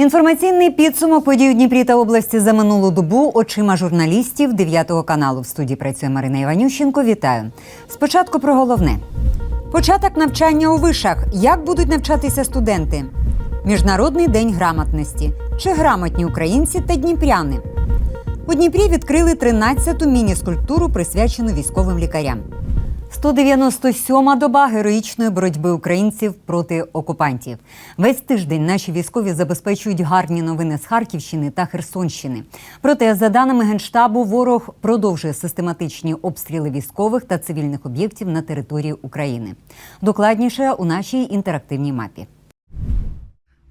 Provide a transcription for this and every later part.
Інформаційний підсумок подій у Дніпрі та області за минулу добу очима журналістів 9 каналу. В студії працює Марина Іванющенко. Вітаю. Спочатку про головне: початок навчання у вишах. Як будуть навчатися студенти? Міжнародний день грамотності. Чи грамотні українці та дніпряни? У Дніпрі відкрили 13-ту міні-скульптуру, присвячену військовим лікарям. 197-ма доба героїчної боротьби українців проти окупантів. Весь тиждень наші військові забезпечують гарні новини з Харківщини та Херсонщини. Проте, за даними генштабу, ворог продовжує систематичні обстріли військових та цивільних об'єктів на території України. Докладніше у нашій інтерактивній мапі.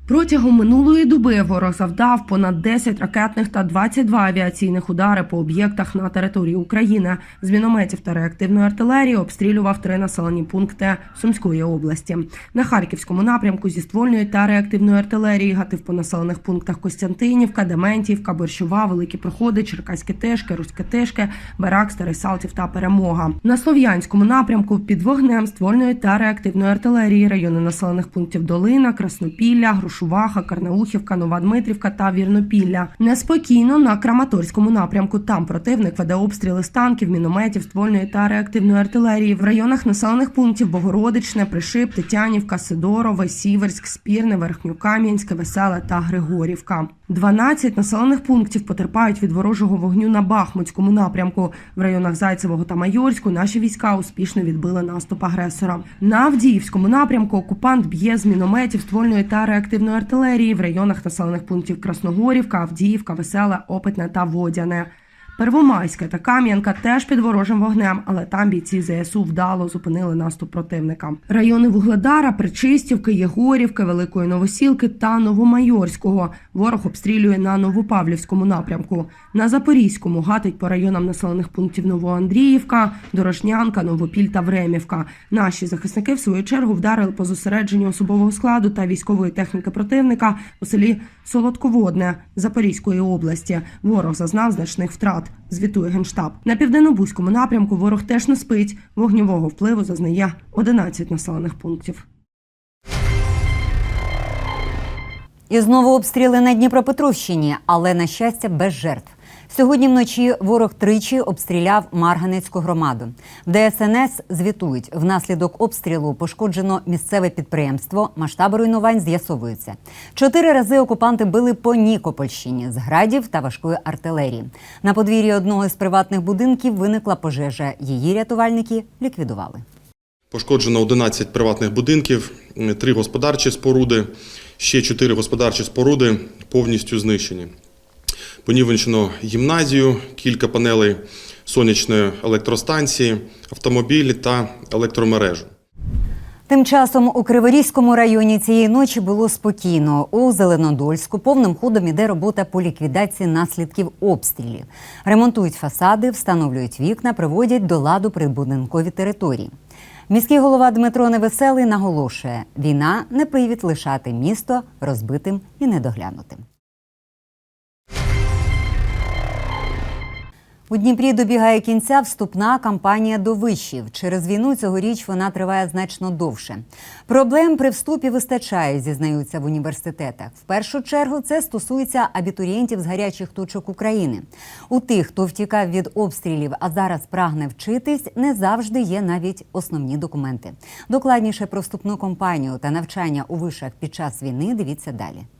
Протягом минулої доби ворог завдав понад 10 ракетних та 22 авіаційних удари по об'єктах на території України. З мінометів та реактивної артилерії обстрілював три населені пункти Сумської області. На харківському напрямку зі ствольної та реактивної артилерії гатив по населених пунктах Костянтинівка, Дементівка, Борщова, Великі Проходи, Черкаські Тишки, Руське Тишки, Барак, Старий Салтів та Перемога. На слов'янському напрямку під вогнем ствольної та реактивної артилерії райони населених пунктів Долина, Краснопілля, Грушуваха, Карнаухівка, Нова Дмитрівка та Вірнопілля. Неспокійно на Краматорському напрямку. Там противник веде обстріли з танків, мінометів, ствольної та реактивної артилерії в районах населених пунктів Богородичне, Пришип, Тетянівка, Сидорове, Сіверськ, Спірне, Верхньокам'янське, Веселе та Григорівка. 12 населених пунктів потерпають від ворожого вогню на Бахмутському напрямку. В районах Зайцевого та Майорську наші війська успішно відбили наступ агресора. На Авдіївському напрямку окупант б'є з мінометів ствольної та реактивної артилерії в районах населених пунктів Красногорівка, Авдіївка, Веселе, Опитне та Водяне. Первомайська та Кам'янка теж під ворожим вогнем, але там бійці ЗСУ вдало зупинили наступ противника. Райони Вугледара, Причистівки, Єгорівки, Великої Новосілки та Новомайорського ворог обстрілює на Новопавлівському напрямку. На Запорізькому гатить по районам населених пунктів Новоандріївка, Дорошнянка, Новопіль та Времівка. Наші захисники в свою чергу вдарили по зосередженню особового складу та військової техніки противника у селі Солодководне Запорізької області. Ворог зазнав значних втрат. Звітує генштаб. На південно-бузькому напрямку ворог теж не спить. Вогнівого впливу зазнає 11 населених пунктів. І знову обстріли на Дніпропетровщині, але на щастя без жертв. Сьогодні вночі ворог тричі обстріляв Марганецьку громаду. В ДСНС звітують, внаслідок обстрілу пошкоджено місцеве підприємство. Масштаби руйнувань з'ясовуються. Чотири рази окупанти били по Нікопольщині з градів та важкої артилерії. На подвір'ї одного із приватних будинків виникла пожежа. Її рятувальники ліквідували. Пошкоджено 11 приватних будинків, 3 господарчі споруди, ще 4 господарчі споруди повністю знищені. Понівечено гімназію, кілька панелей сонячної електростанції, автомобілі та електромережу. Тим часом у Криворізькому районі цієї ночі було спокійно. У Зеленодольську повним ходом іде робота по ліквідації наслідків обстрілів. Ремонтують фасади, встановлюють вікна, приводять до ладу прибудинкові території. Міський голова Дмитро Невеселий наголошує: війна не привід лишати місто розбитим і недоглянутим. У Дніпрі добігає кінця вступна кампанія до вишів. Через війну цьогоріч вона триває значно довше. Проблем при вступі вистачає, зізнаються в університетах. В першу чергу це стосується абітурієнтів з гарячих точок України. У тих, хто втікав від обстрілів, а зараз прагне вчитись, не завжди є навіть основні документи. Докладніше про вступну кампанію та навчання у вишах під час війни дивіться далі.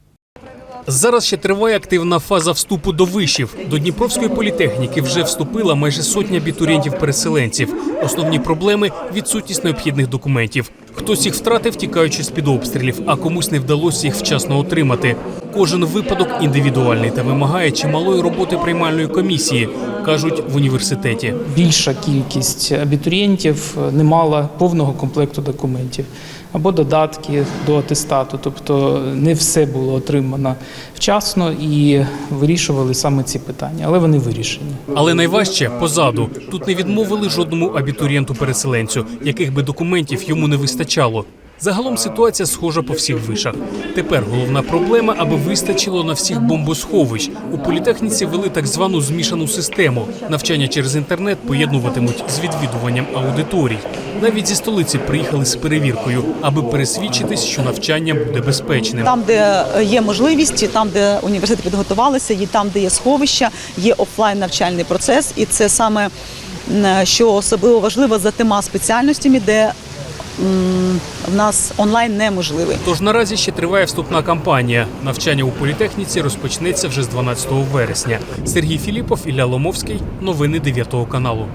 Зараз ще триває активна фаза вступу до вишів. До Дніпровської політехніки вже вступила майже сотня абітурієнтів-переселенців. Основні проблеми відсутність необхідних документів. Хтось їх втратив, тікаючи з під обстрілів, а комусь не вдалося їх вчасно отримати. Кожен випадок індивідуальний та вимагає чималої роботи приймальної комісії, кажуть в університеті. більша кількість абітурієнтів не мала повного комплекту документів або додатки до атестату, тобто не все було отримано вчасно і вирішували саме ці питання, але вони вирішені. Але найважче позаду. Тут не відмовили жодному абітурієнту-переселенцю, яких би документів йому не вистачало. Загалом ситуація схожа по всіх вишах. Тепер головна проблема, аби вистачило на всіх бомбосховищ. У політехніці вели так звану змішану систему. Навчання через інтернет поєднуватимуть з відвідуванням аудиторій. Навіть зі столиці приїхали з перевіркою, аби пересвідчитись, що навчання буде безпечним. Там, де є можливість, там, де університети підготувалися, і там, де є сховища, є офлайн навчальний процес, і це саме що особливо важливо за тима спеціальностями, де в нас онлайн неможливий. Тож наразі ще триває вступна кампанія. Навчання у політехніці розпочнеться вже з 12 вересня. Сергій Філіпов, Ілля Ломовський. Новини 9 каналу.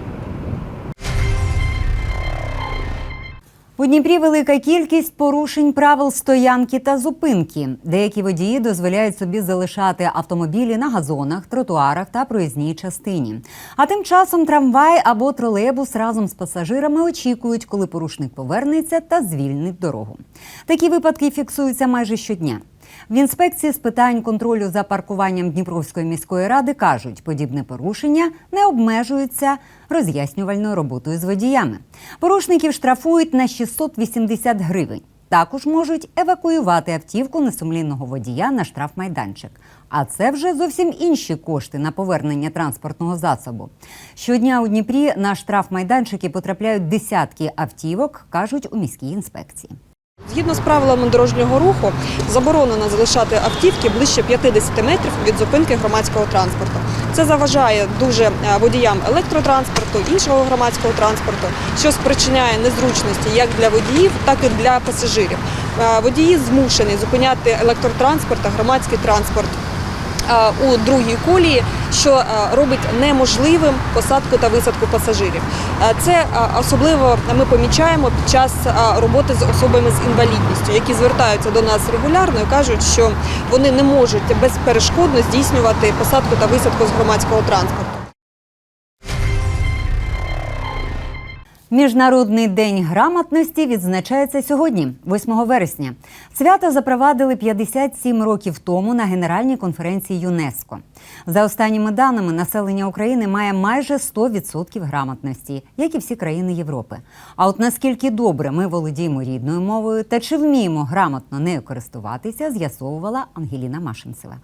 У Дніпрі велика кількість порушень правил стоянки та зупинки. Деякі водії дозволяють собі залишати автомобілі на газонах, тротуарах та проїзній частині. А тим часом трамвай або тролейбус разом з пасажирами очікують, коли порушник повернеться та звільнить дорогу. Такі випадки фіксуються майже щодня. В інспекції з питань контролю за паркуванням Дніпровської міської ради кажуть, подібне порушення не обмежується роз'яснювальною роботою з водіями. Порушників штрафують на 680 гривень. Також можуть евакуювати автівку несумлінного водія на штрафмайданчик. А це вже зовсім інші кошти на повернення транспортного засобу. Щодня у Дніпрі на штрафмайданчики потрапляють десятки автівок, кажуть у міській інспекції. Згідно з правилами дорожнього руху, заборонено залишати автівки ближче 50 метрів від зупинки громадського транспорту. Це заважає дуже е, водіям електротранспорту, іншого громадського транспорту, що спричиняє незручності як для водіїв, так і для пасажирів. Е, Водії змушені зупиняти електротранспорт та громадський транспорт е, у другій колії, що е, робить неможливим посадку та висадку пасажирів. Е, Це е, особливо ми помічаємо під час роботи з особами з інвалідністю, які звертаються до нас регулярно і кажуть, що вони не можуть безперешкодно здійснювати посадку та висадку з громадського транспорту. Міжнародний день грамотності відзначається сьогодні, 8 вересня. Свято запровадили 57 років тому на Генеральній конференції ЮНЕСКО. За останніми даними, населення України має майже 100% грамотності, як і всі країни Європи. А от наскільки добре ми володіємо рідною мовою та чи вміємо грамотно нею користуватися, з'ясовувала Ангеліна Машинцева.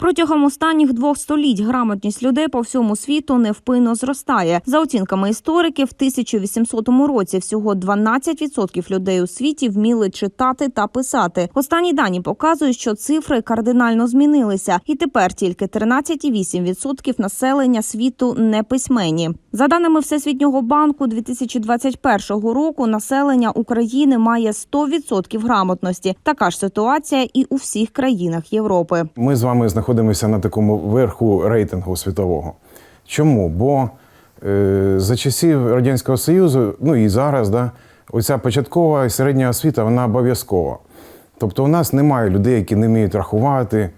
Протягом останніх двох століть грамотність людей по всьому світу невпинно зростає. За оцінками істориків, в 1800 році всього 12% людей у світі вміли читати та писати. Останні дані показують, що цифри кардинально змінилися, і тепер тільки 13,8% населення світу не письменні. За даними Всесвітнього банку 2021 року, населення України має 100% грамотності. Така ж ситуація і у всіх країнах Європи. Ми з вами знаходимося на такому верху рейтингу світового. Чому? Бо е, за часів Радянського Союзу, ну і зараз, да, оця початкова і середня освіта вона обов'язкова. Тобто у нас немає людей, які не вміють рахувати,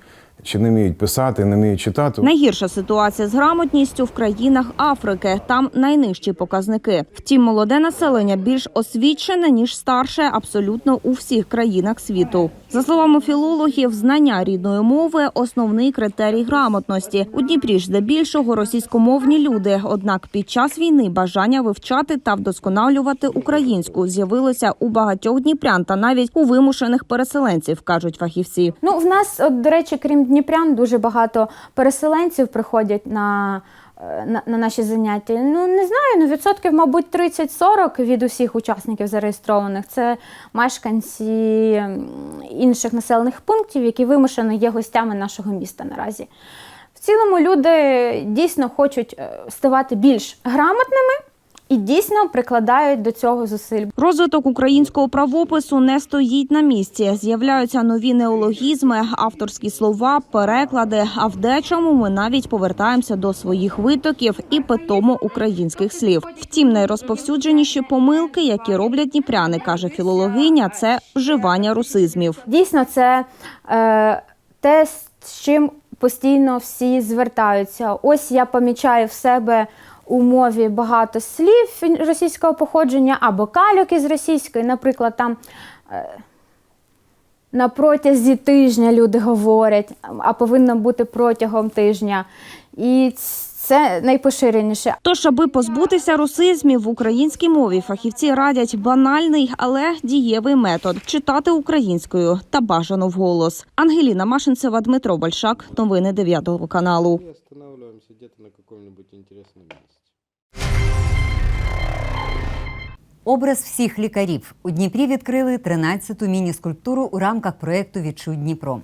чи не вміють писати, не вміють читати. Найгірша ситуація з грамотністю в країнах Африки. Там найнижчі показники. Втім, молоде населення більш освічене ніж старше абсолютно у всіх країнах світу. За словами філологів, знання рідної мови основний критерій грамотності. У Дніпрі ж здебільшого російськомовні люди. Однак під час війни бажання вивчати та вдосконалювати українську з'явилося у багатьох дніпрян та навіть у вимушених переселенців, кажуть фахівці. Ну, в нас, от, до речі, крім Дніпрян, дуже багато переселенців приходять на, на, на наші заняття. Ну, не знаю, ну відсотків, мабуть, 30-40 від усіх учасників зареєстрованих. Це мешканці інших населених пунктів, які вимушено є гостями нашого міста наразі. В цілому люди дійсно хочуть е, ставати більш грамотними і дійсно прикладають до цього зусиль. Розвиток українського правопису не стоїть на місці. З'являються нові неологізми, авторські слова, переклади. А в дечому ми навіть повертаємося до своїх витоків і питомо українських слів. Втім, найрозповсюдженіші помилки, які роблять дніпряни, каже філологиня, це вживання русизмів. Дійсно, це е, те, з чим постійно всі звертаються. Ось я помічаю в себе у мові багато слів російського походження або кальок із російської, наприклад, там. Е, на протязі тижня люди говорять, а повинно бути протягом тижня. І це Це найпоширеніше. Тож, аби позбутися русизмів в українській мові, фахівці радять банальний, але дієвий метод читати українською та бажано вголос. Ангеліна Машинцева, Дмитро Большак. Новини 9 каналу. Образ всіх лікарів у Дніпрі відкрили 13-ту міні-скульптуру у рамках проєкту Відчуй Дніпро.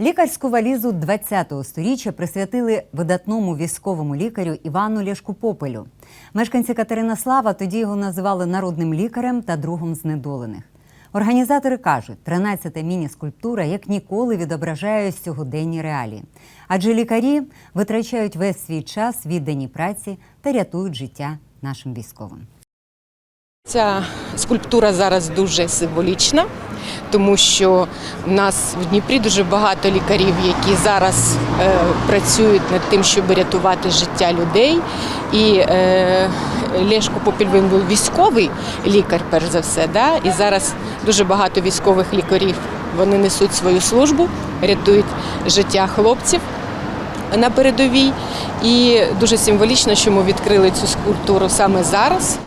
Лікарську валізу 20-го сторіччя присвятили видатному військовому лікарю Івану Ляшку Попелю. Мешканці Катерина Слава тоді його називали народним лікарем та другом знедолених. Організатори кажуть, 13-та міні-скульптура як ніколи відображає сьогоденні реалії, адже лікарі витрачають весь свій час віддані праці та рятують життя нашим військовим. Ця скульптура зараз дуже символічна, тому що в нас в Дніпрі дуже багато лікарів, які зараз е, працюють над тим, щоб рятувати життя людей. І е, Лешко Попіль він був військовий лікар, перш за все. Да? І зараз дуже багато військових лікарів вони несуть свою службу, рятують життя хлопців на передовій. І дуже символічно, що ми відкрили цю скульптуру саме зараз.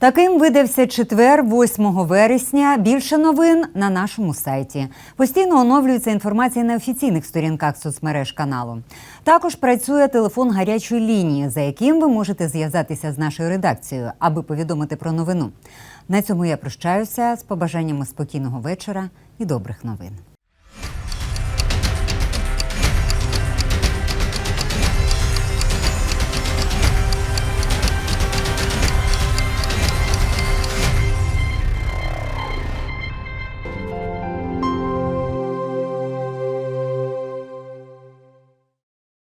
Таким видався четвер, 8 вересня. Більше новин на нашому сайті. Постійно оновлюється інформація на офіційних сторінках соцмереж каналу. Також працює телефон гарячої лінії, за яким ви можете зв'язатися з нашою редакцією, аби повідомити про новину. На цьому я прощаюся з побажаннями спокійного вечора і добрих новин.